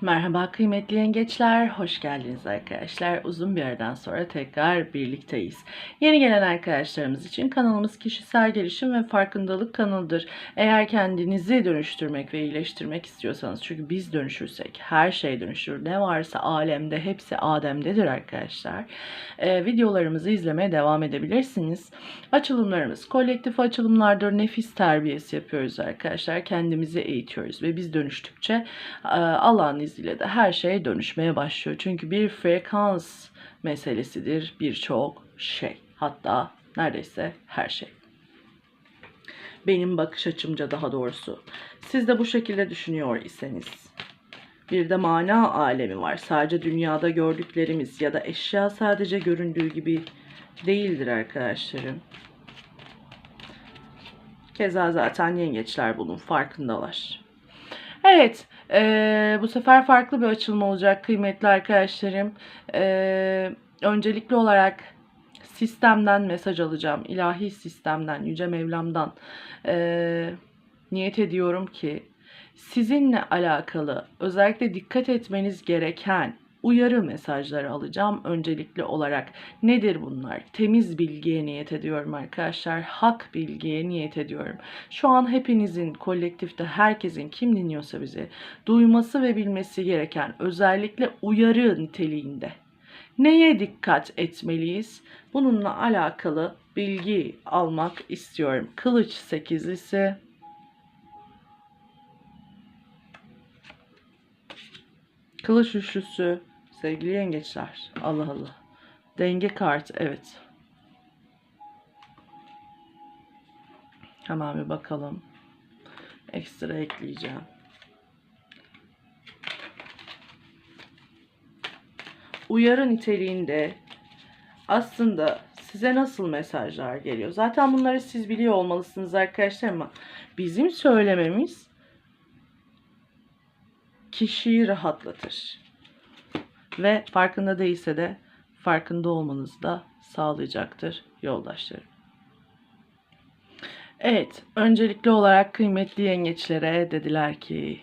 Merhaba kıymetli yengeçler, hoş geldiniz arkadaşlar. Uzun bir aradan sonra tekrar birlikteyiz. Yeni gelen arkadaşlarımız için kanalımız kişisel gelişim ve farkındalık kanalıdır. Eğer kendinizi dönüştürmek ve iyileştirmek istiyorsanız, çünkü biz dönüşürsek her şey dönüşür. Ne varsa alemde hepsi Adem'dedir arkadaşlar. Ee, videolarımızı izlemeye devam edebilirsiniz. Açılımlarımız kolektif açılımlardır. Nefis terbiyesi yapıyoruz arkadaşlar. Kendimizi eğitiyoruz ve biz dönüştükçe e, Allah'ın izniyle de her şey dönüşmeye başlıyor. Çünkü bir frekans meselesidir birçok şey. Hatta neredeyse her şey. Benim bakış açımca daha doğrusu. Siz de bu şekilde düşünüyor iseniz. Bir de mana alemi var. Sadece dünyada gördüklerimiz ya da eşya sadece göründüğü gibi değildir arkadaşlarım. Keza zaten yengeçler bunun farkındalar. Evet, eee, bu sefer farklı bir açılım olacak kıymetli arkadaşlarım. Eee, öncelikli olarak sistemden mesaj alacağım. ilahi sistemden, Yüce Mevlam'dan. Eee, niyet ediyorum ki sizinle alakalı özellikle dikkat etmeniz gereken uyarı mesajları alacağım öncelikli olarak. Nedir bunlar? Temiz bilgiye niyet ediyorum arkadaşlar. Hak bilgiye niyet ediyorum. Şu an hepinizin, kolektifte herkesin kim dinliyorsa bizi duyması ve bilmesi gereken özellikle uyarı niteliğinde. Neye dikkat etmeliyiz? Bununla alakalı bilgi almak istiyorum. Kılıç sekizlisi, Kılıç üçlüsü sevgili yengeçler. Allah Allah. Denge kartı evet. Hemen bir bakalım. Ekstra ekleyeceğim. Uyarı niteliğinde aslında size nasıl mesajlar geliyor? Zaten bunları siz biliyor olmalısınız arkadaşlar ama bizim söylememiz kişiyi rahatlatır. Ve farkında değilse de farkında olmanızı da sağlayacaktır yoldaşlarım. Evet, öncelikli olarak kıymetli yengeçlere dediler ki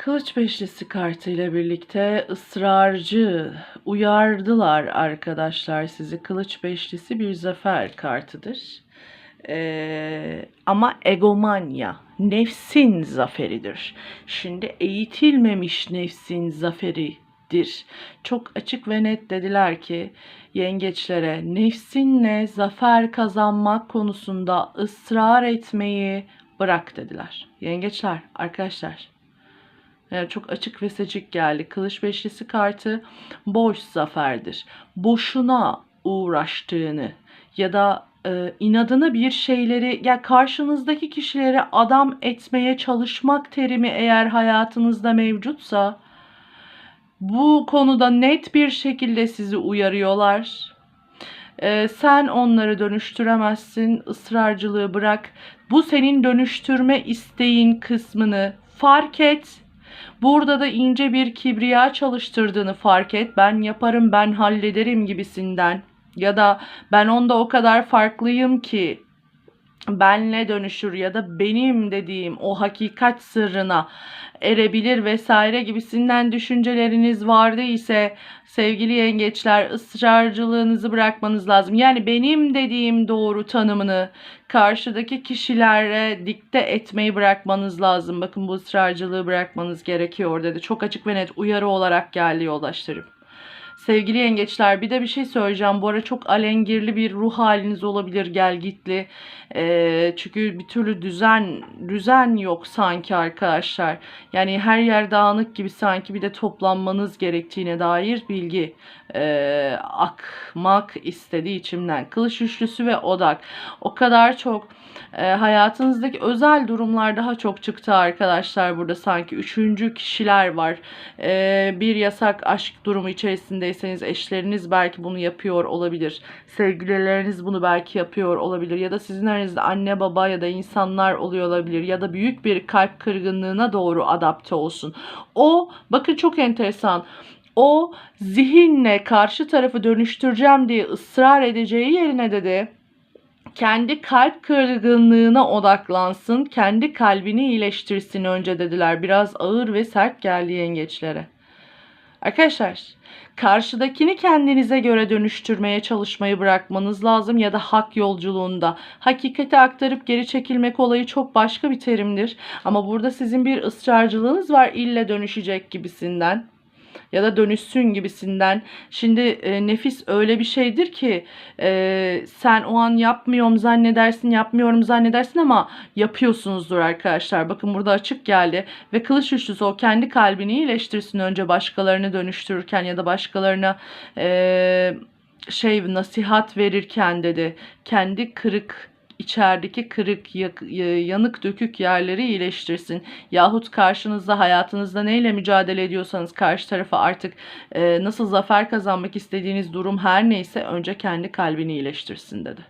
Kılıç Beşlisi kartıyla birlikte ısrarcı uyardılar arkadaşlar sizi. Kılıç Beşlisi bir zafer kartıdır. Ee, ama egomanya, nefsin zaferidir. Şimdi eğitilmemiş nefsin zaferidir. Çok açık ve net dediler ki yengeçlere nefsinle zafer kazanmak konusunda ısrar etmeyi bırak dediler. Yengeçler arkadaşlar yani çok açık ve seçik geldi. Kılıç beşlisi kartı boş zaferdir. Boşuna uğraştığını ya da e, inadına bir şeyleri ya karşınızdaki kişileri adam etmeye çalışmak terimi eğer hayatınızda mevcutsa bu konuda net bir şekilde sizi uyarıyorlar. E, sen onları dönüştüremezsin. ısrarcılığı bırak. Bu senin dönüştürme isteğin kısmını fark et. Burada da ince bir kibriya çalıştırdığını fark et. Ben yaparım, ben hallederim gibisinden ya da ben onda o kadar farklıyım ki benle dönüşür ya da benim dediğim o hakikat sırrına erebilir vesaire gibisinden düşünceleriniz vardı ise sevgili yengeçler ısrarcılığınızı bırakmanız lazım. Yani benim dediğim doğru tanımını karşıdaki kişilere dikte etmeyi bırakmanız lazım. Bakın bu ısrarcılığı bırakmanız gerekiyor dedi. Çok açık ve net uyarı olarak geldi yoldaşlarım. Sevgili yengeçler bir de bir şey söyleyeceğim. Bu ara çok alengirli bir ruh haliniz olabilir gel gitli. Ee, çünkü bir türlü düzen düzen yok sanki arkadaşlar. Yani her yer dağınık gibi sanki bir de toplanmanız gerektiğine dair bilgi e, akmak istediği içimden. Kılıç üçlüsü ve odak. O kadar çok e, hayatınızdaki özel durumlar daha çok çıktı arkadaşlar burada sanki. Üçüncü kişiler var. E, bir yasak aşk durumu içerisindeyseniz eşleriniz belki bunu yapıyor olabilir. Sevgilileriniz bunu belki yapıyor olabilir. Ya da sizin aranızda anne baba ya da insanlar oluyor olabilir. Ya da büyük bir kalp kırgınlığına doğru adapte olsun. O bakın çok enteresan o zihinle karşı tarafı dönüştüreceğim diye ısrar edeceği yerine dedi kendi kalp kırgınlığına odaklansın, kendi kalbini iyileştirsin önce dediler. Biraz ağır ve sert geldi yengeçlere. Arkadaşlar, karşıdakini kendinize göre dönüştürmeye çalışmayı bırakmanız lazım ya da hak yolculuğunda. Hakikati aktarıp geri çekilmek olayı çok başka bir terimdir. Ama burada sizin bir ısrarcılığınız var ille dönüşecek gibisinden ya da dönüşsün gibisinden. Şimdi e, nefis öyle bir şeydir ki e, sen o an yapmıyorum zannedersin, yapmıyorum zannedersin ama yapıyorsunuzdur arkadaşlar. Bakın burada açık geldi ve kılıç üçlüsü o kendi kalbini iyileştirsin önce başkalarını dönüştürürken ya da başkalarına e, şey nasihat verirken dedi. Kendi kırık içerideki kırık, yanık, dökük yerleri iyileştirsin. Yahut karşınızda hayatınızda neyle mücadele ediyorsanız karşı tarafa artık e, nasıl zafer kazanmak istediğiniz durum her neyse önce kendi kalbini iyileştirsin dedi.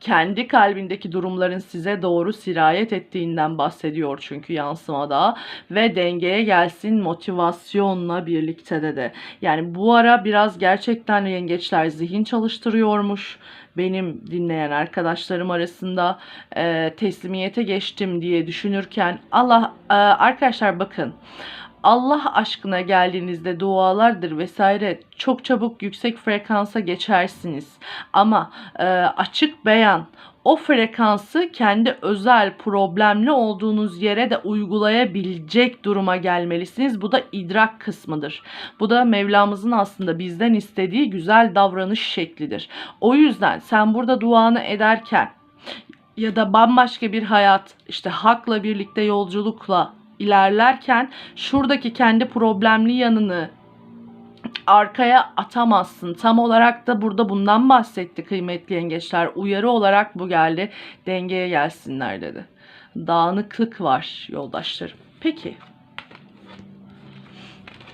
Kendi kalbindeki durumların size doğru sirayet ettiğinden bahsediyor çünkü yansımada ve dengeye gelsin motivasyonla birlikte dedi. Yani bu ara biraz gerçekten yengeçler zihin çalıştırıyormuş benim dinleyen arkadaşlarım arasında e, teslimiyete geçtim diye düşünürken Allah e, arkadaşlar bakın Allah aşkına geldiğinizde dualardır vesaire çok çabuk yüksek frekansa geçersiniz. Ama e, açık beyan o frekansı kendi özel problemli olduğunuz yere de uygulayabilecek duruma gelmelisiniz. Bu da idrak kısmıdır. Bu da Mevlamızın aslında bizden istediği güzel davranış şeklidir. O yüzden sen burada duanı ederken ya da bambaşka bir hayat işte hakla birlikte yolculukla ilerlerken şuradaki kendi problemli yanını arkaya atamazsın. Tam olarak da burada bundan bahsetti kıymetli yengeçler. Uyarı olarak bu geldi. Dengeye gelsinler dedi. Dağınıklık var yoldaşlarım. Peki.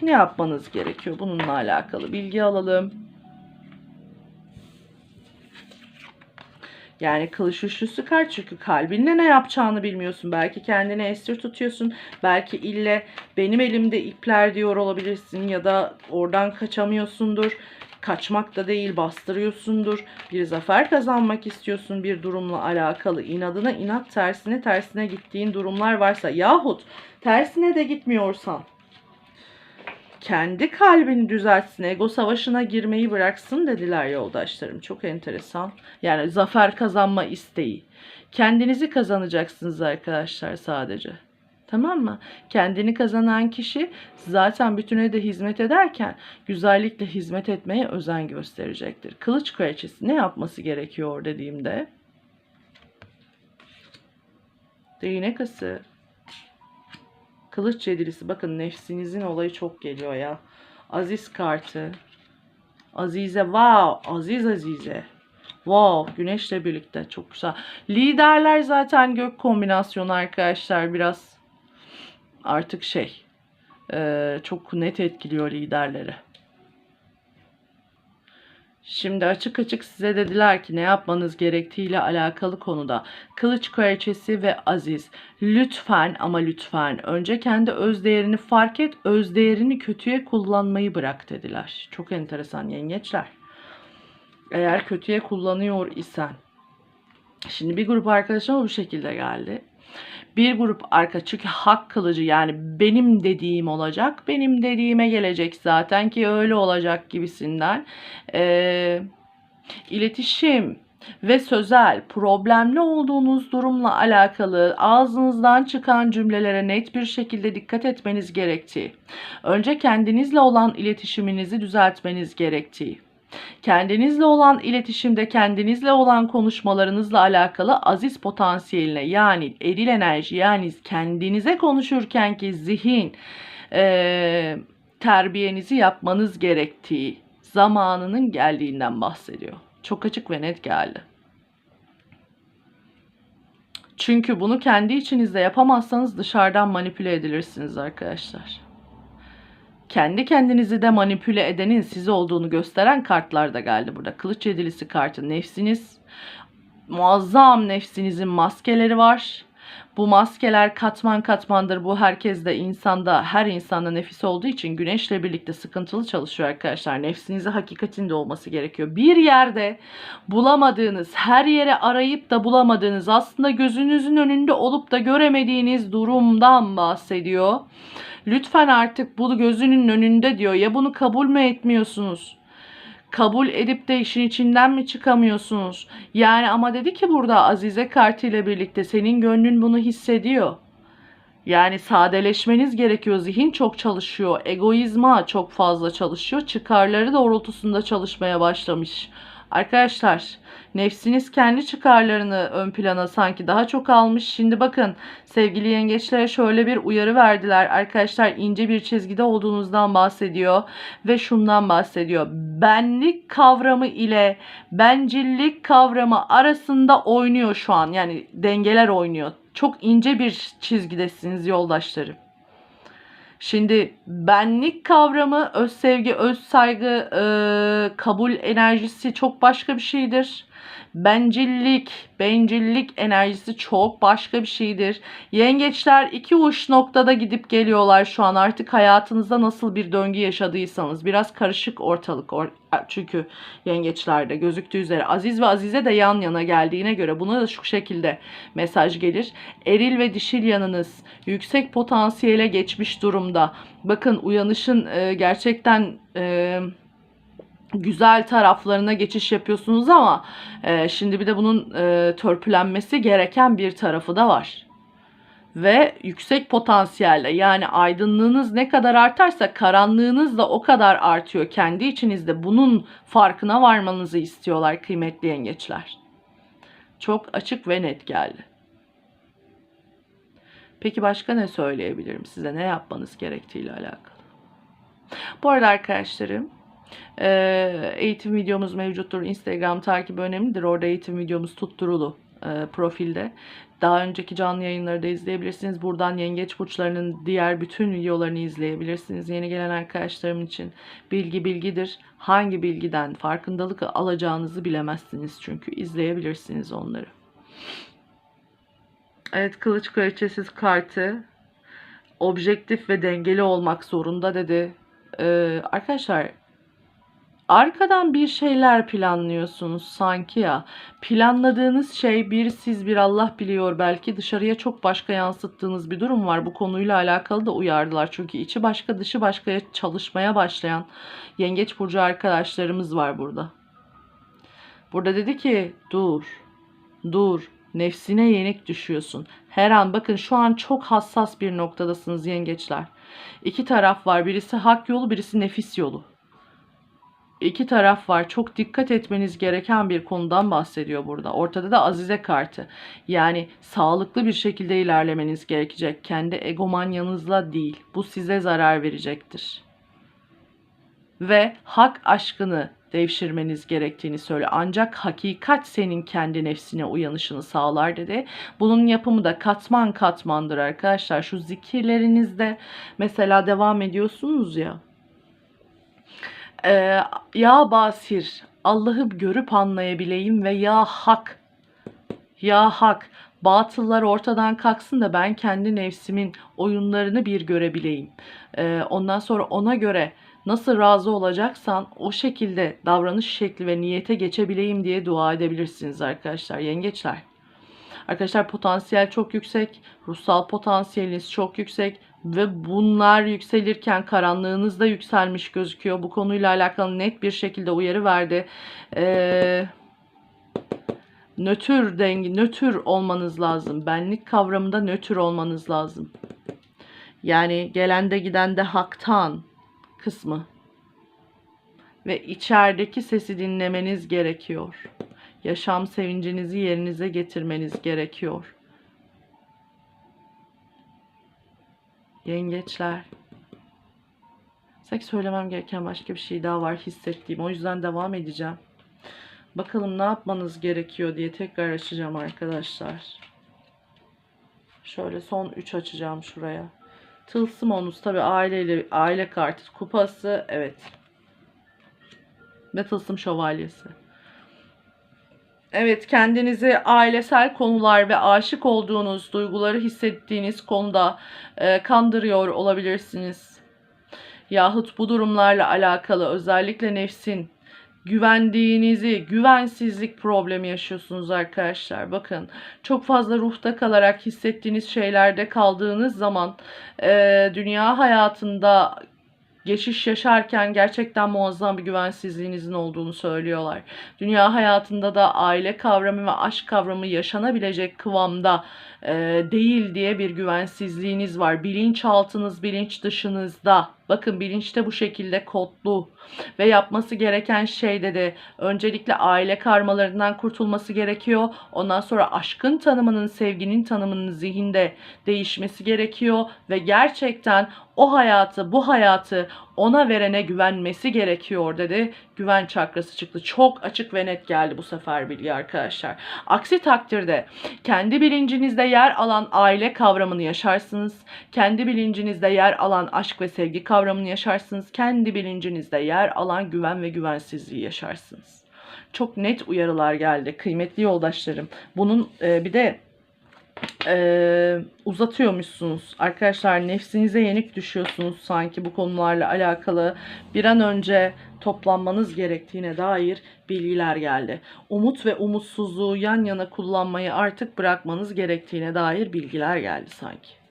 Ne yapmanız gerekiyor bununla alakalı bilgi alalım. Yani kılıç üçlüsü kart çünkü kalbinle ne yapacağını bilmiyorsun. Belki kendini esir tutuyorsun. Belki ille benim elimde ipler diyor olabilirsin ya da oradan kaçamıyorsundur. Kaçmak da değil bastırıyorsundur. Bir zafer kazanmak istiyorsun bir durumla alakalı. İnadına inat tersine tersine gittiğin durumlar varsa yahut tersine de gitmiyorsan kendi kalbini düzeltsin, ego savaşına girmeyi bıraksın dediler yoldaşlarım. Çok enteresan. Yani zafer kazanma isteği. Kendinizi kazanacaksınız arkadaşlar sadece. Tamam mı? Kendini kazanan kişi zaten bütüne de hizmet ederken güzellikle hizmet etmeye özen gösterecektir. Kılıç kraliçesi ne yapması gerekiyor dediğimde değnek ası Kılıç yedilisi. Bakın nefsinizin olayı çok geliyor ya. Aziz kartı. Azize. Wow. Aziz Azize. Wow. Güneşle birlikte. Çok güzel. Liderler zaten gök kombinasyonu arkadaşlar. Biraz artık şey. çok net etkiliyor liderleri. Şimdi açık açık size dediler ki ne yapmanız gerektiğiyle alakalı konuda. Kılıç kraliçesi ve Aziz lütfen ama lütfen önce kendi öz değerini fark et, öz değerini kötüye kullanmayı bırak dediler. Çok enteresan yengeçler. Eğer kötüye kullanıyor isen. Şimdi bir grup arkadaşım bu şekilde geldi. Bir grup arka çünkü hak kılıcı yani benim dediğim olacak. Benim dediğime gelecek zaten ki öyle olacak gibisinden. Ee, iletişim ve sözel problemli olduğunuz durumla alakalı ağzınızdan çıkan cümlelere net bir şekilde dikkat etmeniz gerektiği. Önce kendinizle olan iletişiminizi düzeltmeniz gerektiği kendinizle olan iletişimde kendinizle olan konuşmalarınızla alakalı aziz potansiyeline yani eril enerji yani kendinize konuşurken ki zihin e, terbiyenizi yapmanız gerektiği zamanının geldiğinden bahsediyor. Çok açık ve net geldi. Çünkü bunu kendi içinizde yapamazsanız dışarıdan manipüle edilirsiniz arkadaşlar kendi kendinizi de manipüle edenin siz olduğunu gösteren kartlar da geldi burada. Kılıç yedilisi kartı nefsiniz. Muazzam nefsinizin maskeleri var. Bu maskeler katman katmandır. Bu herkes de insanda, her insanda nefis olduğu için güneşle birlikte sıkıntılı çalışıyor arkadaşlar. Nefsinize hakikatinde olması gerekiyor. Bir yerde bulamadığınız, her yere arayıp da bulamadığınız, aslında gözünüzün önünde olup da göremediğiniz durumdan bahsediyor. Lütfen artık bu gözünün önünde diyor. Ya bunu kabul mü etmiyorsunuz? kabul edip de işin içinden mi çıkamıyorsunuz? Yani ama dedi ki burada Azize kartı ile birlikte senin gönlün bunu hissediyor. Yani sadeleşmeniz gerekiyor. Zihin çok çalışıyor. Egoizma çok fazla çalışıyor. Çıkarları doğrultusunda çalışmaya başlamış. Arkadaşlar nefsiniz kendi çıkarlarını ön plana sanki daha çok almış. Şimdi bakın sevgili yengeçlere şöyle bir uyarı verdiler. Arkadaşlar ince bir çizgide olduğunuzdan bahsediyor ve şundan bahsediyor. Benlik kavramı ile bencillik kavramı arasında oynuyor şu an. Yani dengeler oynuyor. Çok ince bir çizgidesiniz yoldaşlarım. Şimdi benlik kavramı, öz sevgi, öz saygı, e, kabul enerjisi çok başka bir şeydir. Bencillik, bencillik enerjisi çok başka bir şeydir. Yengeçler iki uç noktada gidip geliyorlar şu an. Artık hayatınızda nasıl bir döngü yaşadıysanız biraz karışık ortalık. Or çünkü yengeçlerde gözüktüğü üzere Aziz ve Azize de yan yana geldiğine göre buna da şu şekilde mesaj gelir. Eril ve dişil yanınız yüksek potansiyele geçmiş durumda. Bakın uyanışın e, gerçekten e, güzel taraflarına geçiş yapıyorsunuz ama e, şimdi bir de bunun e, törpülenmesi gereken bir tarafı da var. Ve yüksek potansiyelle yani aydınlığınız ne kadar artarsa karanlığınız da o kadar artıyor. Kendi içinizde bunun farkına varmanızı istiyorlar kıymetli yengeçler. Çok açık ve net geldi. Peki başka ne söyleyebilirim size? Ne yapmanız gerektiğiyle alakalı? Bu arada arkadaşlarım ee, eğitim videomuz mevcuttur. Instagram takibi önemlidir. Orada eğitim videomuz tutturulu e, profilde. Daha önceki canlı yayınları da izleyebilirsiniz. Buradan yengeç burçlarının diğer bütün videolarını izleyebilirsiniz. Yeni gelen arkadaşlarım için bilgi bilgidir. Hangi bilgiden farkındalık alacağınızı bilemezsiniz çünkü izleyebilirsiniz onları. Evet kılıç kraliçesiz kartı objektif ve dengeli olmak zorunda dedi. Ee, arkadaşlar arkadan bir şeyler planlıyorsunuz sanki ya. Planladığınız şey bir siz bir Allah biliyor belki dışarıya çok başka yansıttığınız bir durum var. Bu konuyla alakalı da uyardılar. Çünkü içi başka dışı başkaya çalışmaya başlayan yengeç burcu arkadaşlarımız var burada. Burada dedi ki dur dur nefsine yenik düşüyorsun. Her an bakın şu an çok hassas bir noktadasınız yengeçler. İki taraf var birisi hak yolu birisi nefis yolu iki taraf var. Çok dikkat etmeniz gereken bir konudan bahsediyor burada. Ortada da Azize kartı. Yani sağlıklı bir şekilde ilerlemeniz gerekecek. Kendi egomanyanızla değil. Bu size zarar verecektir. Ve hak aşkını devşirmeniz gerektiğini söyle. Ancak hakikat senin kendi nefsine uyanışını sağlar dedi. Bunun yapımı da katman katmandır arkadaşlar. Şu zikirlerinizde mesela devam ediyorsunuz ya ee, ya Basir, Allah'ı görüp anlayabileyim ve ya Hak, ya Hak, batıllar ortadan kalksın da ben kendi nefsimin oyunlarını bir görebileyim. Ee, ondan sonra ona göre nasıl razı olacaksan o şekilde davranış şekli ve niyete geçebileyim diye dua edebilirsiniz arkadaşlar, yengeçler. Arkadaşlar potansiyel çok yüksek, ruhsal potansiyeliniz çok yüksek ve bunlar yükselirken karanlığınız da yükselmiş gözüküyor. Bu konuyla alakalı net bir şekilde uyarı verdi. Ee, nötr dengi, nötr olmanız lazım. Benlik kavramında nötr olmanız lazım. Yani gelende gidende haktan kısmı. Ve içerideki sesi dinlemeniz gerekiyor. Yaşam sevincinizi yerinize getirmeniz gerekiyor. Yengeçler. Sanki söylemem gereken başka bir şey daha var hissettiğim. O yüzden devam edeceğim. Bakalım ne yapmanız gerekiyor diye tekrar açacağım arkadaşlar. Şöyle son 3 açacağım şuraya. Tılsım onuz tabi aileyle aile kartı kupası evet. Ve tılsım şövalyesi. Evet, kendinizi ailesel konular ve aşık olduğunuz, duyguları hissettiğiniz konuda e, kandırıyor olabilirsiniz. Yahut bu durumlarla alakalı özellikle nefsin güvendiğinizi, güvensizlik problemi yaşıyorsunuz arkadaşlar. Bakın çok fazla ruhta kalarak hissettiğiniz şeylerde kaldığınız zaman e, dünya hayatında geçiş yaşarken gerçekten muazzam bir güvensizliğinizin olduğunu söylüyorlar. Dünya hayatında da aile kavramı ve aşk kavramı yaşanabilecek kıvamda e, değil diye bir güvensizliğiniz var. Bilinçaltınız, bilinç dışınızda. Bakın bilinçte bu şekilde kodlu ve yapması gereken şey de öncelikle aile karmalarından kurtulması gerekiyor. Ondan sonra aşkın tanımının, sevginin tanımının zihinde değişmesi gerekiyor ve gerçekten o hayatı, bu hayatı ona verene güvenmesi gerekiyor dedi. Güven çakrası çıktı. Çok açık ve net geldi bu sefer bilgi arkadaşlar. Aksi takdirde kendi bilincinizde yer alan aile kavramını yaşarsınız. Kendi bilincinizde yer alan aşk ve sevgi kavramını yaşarsınız. Kendi bilincinizde yer alan güven ve güvensizliği yaşarsınız. Çok net uyarılar geldi kıymetli yoldaşlarım. Bunun e, bir de e, uzatıyormuşsunuz. Arkadaşlar nefsinize yenik düşüyorsunuz sanki bu konularla alakalı. Bir an önce toplanmanız gerektiğine dair bilgiler geldi. Umut ve umutsuzluğu yan yana kullanmayı artık bırakmanız gerektiğine dair bilgiler geldi sanki.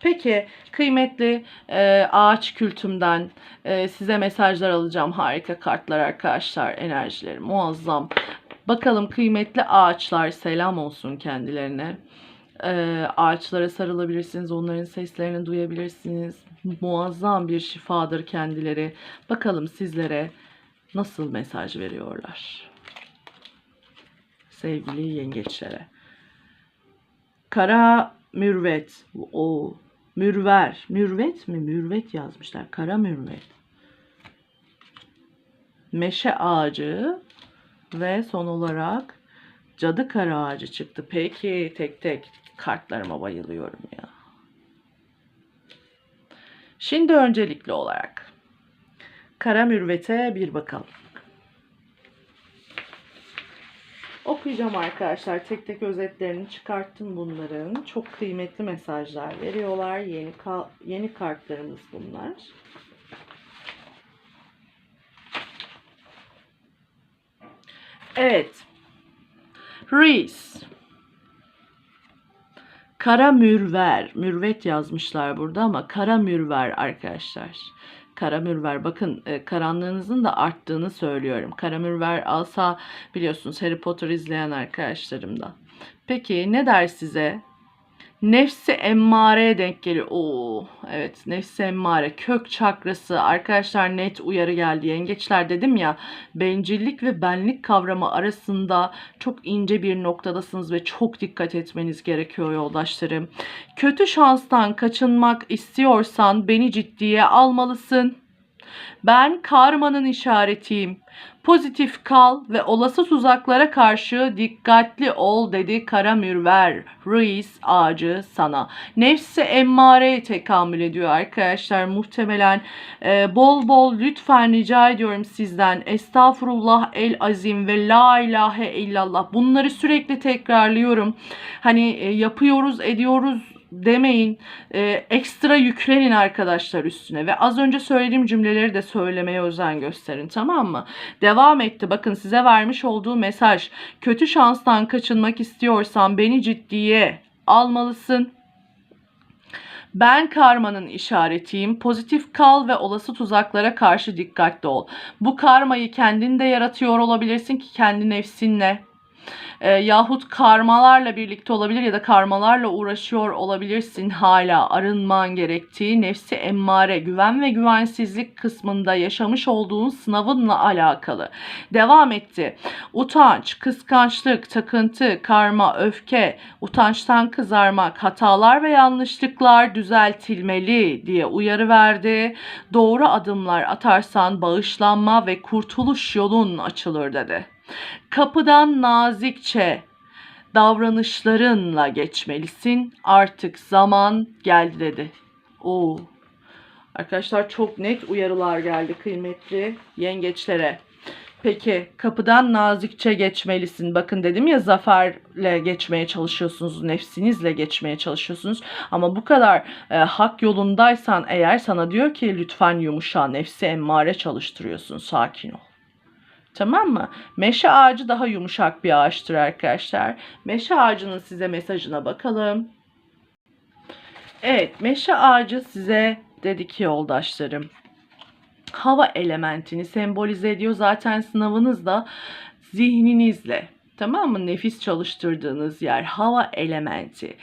Peki kıymetli e, ağaç kültümden e, size mesajlar alacağım. Harika kartlar arkadaşlar enerjileri muazzam. Bakalım kıymetli ağaçlar selam olsun kendilerine. E, ağaçlara sarılabilirsiniz. Onların seslerini duyabilirsiniz. Muazzam bir şifadır kendileri. Bakalım sizlere nasıl mesaj veriyorlar. Sevgili yengeçlere. Kara mürvet. O mürver. Mürvet mi? Mürvet yazmışlar. Kara mürvet. Meşe ağacı ve son olarak cadı kara ağacı çıktı. Peki tek tek kartlarıma bayılıyorum ya. Şimdi öncelikli olarak kara mürvete bir bakalım. Okuyacağım arkadaşlar. Tek tek özetlerini çıkarttım bunların. Çok kıymetli mesajlar veriyorlar. Yeni ka- yeni kartlarımız bunlar. Evet. Reese. Kara mürver. Mürvet yazmışlar burada ama kara mürver arkadaşlar. Kara mürver bakın e, karanlığınızın da arttığını söylüyorum. Kara mürver alsa biliyorsunuz Harry Potter izleyen arkadaşlarım da. Peki ne der size? Nefsi emmare denk geliyor. Oo, evet nefsi emmare kök çakrası arkadaşlar net uyarı geldi. Yengeçler dedim ya bencillik ve benlik kavramı arasında çok ince bir noktadasınız ve çok dikkat etmeniz gerekiyor yoldaşlarım. Kötü şanstan kaçınmak istiyorsan beni ciddiye almalısın. Ben karmanın işaretiyim. Pozitif kal ve olası tuzaklara karşı dikkatli ol dedi kara mürver. Ruiz ağacı sana. Nefsi emmare tekamül ediyor arkadaşlar. Muhtemelen e, bol bol lütfen rica ediyorum sizden. Estağfurullah el azim ve la ilahe illallah. Bunları sürekli tekrarlıyorum. Hani e, yapıyoruz ediyoruz demeyin. E, ekstra yüklenin arkadaşlar üstüne ve az önce söylediğim cümleleri de söylemeye özen gösterin tamam mı? Devam etti. Bakın size vermiş olduğu mesaj. Kötü şanstan kaçınmak istiyorsan beni ciddiye almalısın. Ben karmanın işaretiyim. Pozitif kal ve olası tuzaklara karşı dikkatli ol. Bu karmayı kendinde yaratıyor olabilirsin ki kendi nefsinle e, yahut karmalarla birlikte olabilir ya da karmalarla uğraşıyor olabilirsin hala arınman gerektiği nefsi emmare güven ve güvensizlik kısmında yaşamış olduğun sınavınla alakalı. Devam etti. Utanç, kıskançlık, takıntı, karma, öfke, utançtan kızarmak, hatalar ve yanlışlıklar düzeltilmeli diye uyarı verdi. Doğru adımlar atarsan bağışlanma ve kurtuluş yolun açılır dedi. Kapıdan nazikçe davranışlarınla geçmelisin. Artık zaman geldi dedi. Oo. Arkadaşlar çok net uyarılar geldi kıymetli yengeçlere. Peki kapıdan nazikçe geçmelisin. Bakın dedim ya zaferle geçmeye çalışıyorsunuz, nefsinizle geçmeye çalışıyorsunuz. Ama bu kadar e, hak yolundaysan eğer sana diyor ki lütfen yumuşa, nefsi emmare çalıştırıyorsun, sakin ol. Tamam mı? Meşe ağacı daha yumuşak bir ağaçtır arkadaşlar. Meşe ağacının size mesajına bakalım. Evet, meşe ağacı size dedi ki yoldaşlarım hava elementini sembolize ediyor. Zaten sınavınız da zihninizle tamam mı? Nefis çalıştırdığınız yer hava elementi.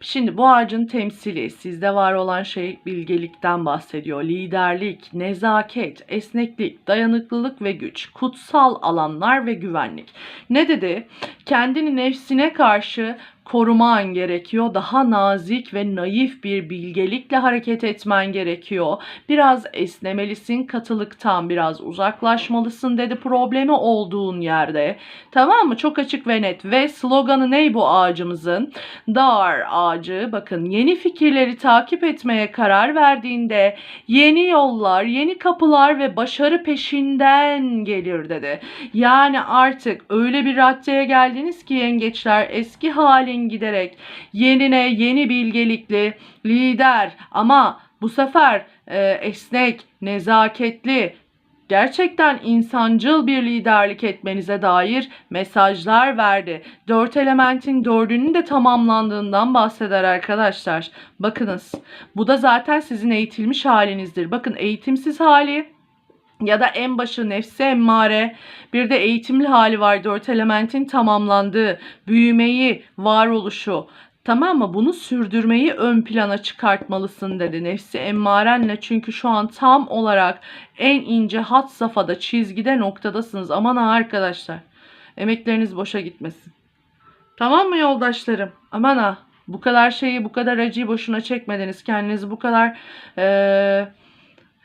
Şimdi bu ağacın temsili sizde var olan şey bilgelikten bahsediyor. Liderlik, nezaket, esneklik, dayanıklılık ve güç, kutsal alanlar ve güvenlik. Ne dedi? Kendini nefsine karşı koruman gerekiyor. Daha nazik ve naif bir bilgelikle hareket etmen gerekiyor. Biraz esnemelisin, katılıktan biraz uzaklaşmalısın dedi problemi olduğun yerde. Tamam mı? Çok açık ve net. Ve sloganı ne bu ağacımızın? Dar ağacı. Bakın yeni fikirleri takip etmeye karar verdiğinde yeni yollar, yeni kapılar ve başarı peşinden gelir dedi. Yani artık öyle bir raddeye geldiniz ki yengeçler eski halin giderek yenine yeni bilgelikli lider ama bu sefer e, esnek, nezaketli, gerçekten insancıl bir liderlik etmenize dair mesajlar verdi. Dört elementin dördünün de tamamlandığından bahseder arkadaşlar. Bakınız bu da zaten sizin eğitilmiş halinizdir. Bakın eğitimsiz hali ya da en başı nefsi emmare. Bir de eğitimli hali var dört elementin tamamlandığı büyümeyi varoluşu. Tamam mı? Bunu sürdürmeyi ön plana çıkartmalısın dedi. Nefsi emmarenle çünkü şu an tam olarak en ince hat safhada çizgide noktadasınız. Aman ha arkadaşlar emekleriniz boşa gitmesin. Tamam mı yoldaşlarım? Aman ha bu kadar şeyi bu kadar acıyı boşuna çekmediniz. Kendinizi bu kadar eee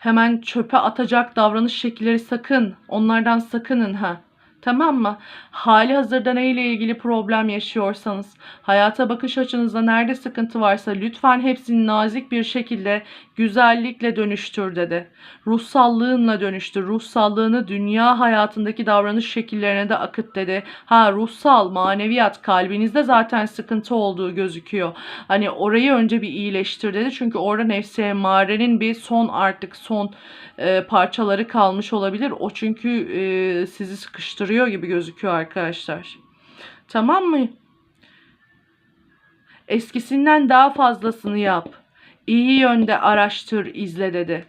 hemen çöpe atacak davranış şekilleri sakın. Onlardan sakının ha. Tamam mı? Hali hazırda neyle ilgili problem yaşıyorsanız, hayata bakış açınızda nerede sıkıntı varsa lütfen hepsini nazik bir şekilde güzellikle dönüştür dedi. Ruhsallığınla dönüştür. Ruhsallığını dünya hayatındaki davranış şekillerine de akıt dedi. Ha ruhsal, maneviyat kalbinizde zaten sıkıntı olduğu gözüküyor. Hani orayı önce bir iyileştir dedi. Çünkü orada nefsi emarenin bir son artık son e, parçaları kalmış olabilir. O çünkü e, sizi sıkıştırıyor gibi gözüküyor arkadaşlar. Tamam mı? Eskisinden daha fazlasını yap. İyi yönde araştır, izle dedi.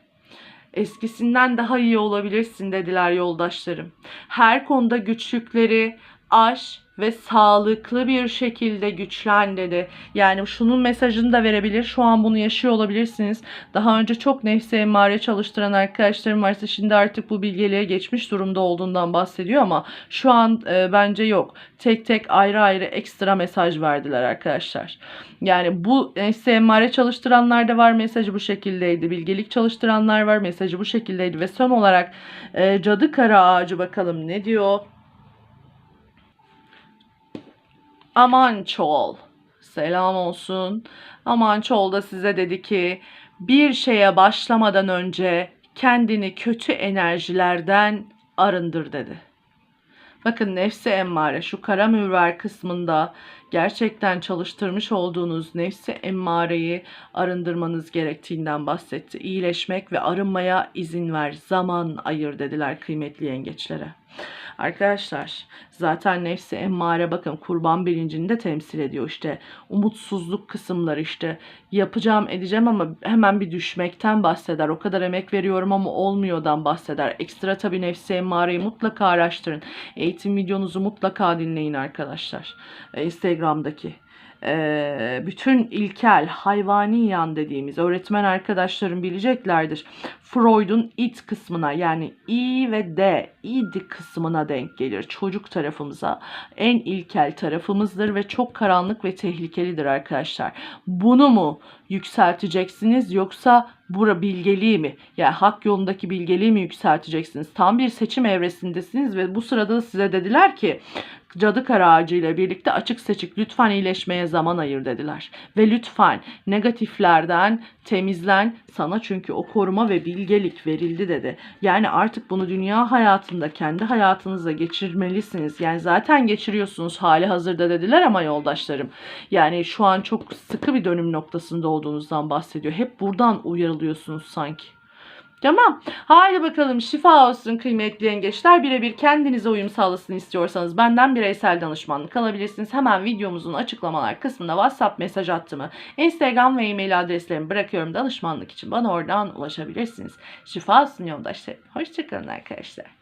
Eskisinden daha iyi olabilirsin dediler yoldaşlarım. Her konuda güçlükleri aş ve sağlıklı bir şekilde güçlen dedi. Yani şunun mesajını da verebilir. Şu an bunu yaşıyor olabilirsiniz. Daha önce çok nefsi emmare çalıştıran arkadaşlarım varsa şimdi artık bu bilgeliğe geçmiş durumda olduğundan bahsediyor ama şu an e, bence yok. Tek tek ayrı ayrı ekstra mesaj verdiler arkadaşlar. Yani bu nefsi emmare çalıştıranlar da var mesajı bu şekildeydi. Bilgelik çalıştıranlar var mesajı bu şekildeydi. Ve son olarak e, cadı kara ağacı bakalım ne diyor? Aman çoğul. Selam olsun. Aman çoğul da size dedi ki bir şeye başlamadan önce kendini kötü enerjilerden arındır dedi. Bakın nefsi emmare şu kara mürver kısmında gerçekten çalıştırmış olduğunuz nefsi emmareyi arındırmanız gerektiğinden bahsetti. İyileşmek ve arınmaya izin ver, zaman ayır dediler kıymetli yengeçlere. Arkadaşlar zaten nefsi emmare bakın kurban bilincini de temsil ediyor işte. Umutsuzluk kısımları işte. Yapacağım edeceğim ama hemen bir düşmekten bahseder. O kadar emek veriyorum ama olmuyordan bahseder. Ekstra tabi nefsi emmareyi mutlaka araştırın. Eğitim videonuzu mutlaka dinleyin arkadaşlar. Instagram'daki bütün ilkel, hayvani yan dediğimiz öğretmen arkadaşlarım bileceklerdir. Freud'un it kısmına yani i ve d, id kısmına denk gelir. Çocuk tarafımıza en ilkel tarafımızdır ve çok karanlık ve tehlikelidir arkadaşlar. Bunu mu yükselteceksiniz yoksa bura bilgeliği mi? Yani hak yolundaki bilgeliği mi yükselteceksiniz? Tam bir seçim evresindesiniz ve bu sırada da size dediler ki cadı kara ağacı ile birlikte açık seçik lütfen iyileşmeye zaman ayır dediler. Ve lütfen negatiflerden temizlen sana çünkü o koruma ve bilgelik verildi dedi. Yani artık bunu dünya hayatında kendi hayatınıza geçirmelisiniz. Yani zaten geçiriyorsunuz hali hazırda dediler ama yoldaşlarım. Yani şu an çok sıkı bir dönüm noktasında olduğunuzdan bahsediyor. Hep buradan uyarılıyorsunuz sanki. Tamam. Haydi bakalım şifa olsun kıymetli yengeçler. Birebir kendinize uyum sağlasın istiyorsanız benden bireysel danışmanlık alabilirsiniz. Hemen videomuzun açıklamalar kısmında WhatsApp mesaj attığımı, Instagram ve e-mail adreslerimi bırakıyorum danışmanlık için bana oradan ulaşabilirsiniz. Şifa olsun yoldaşlarım. Hoşçakalın arkadaşlar.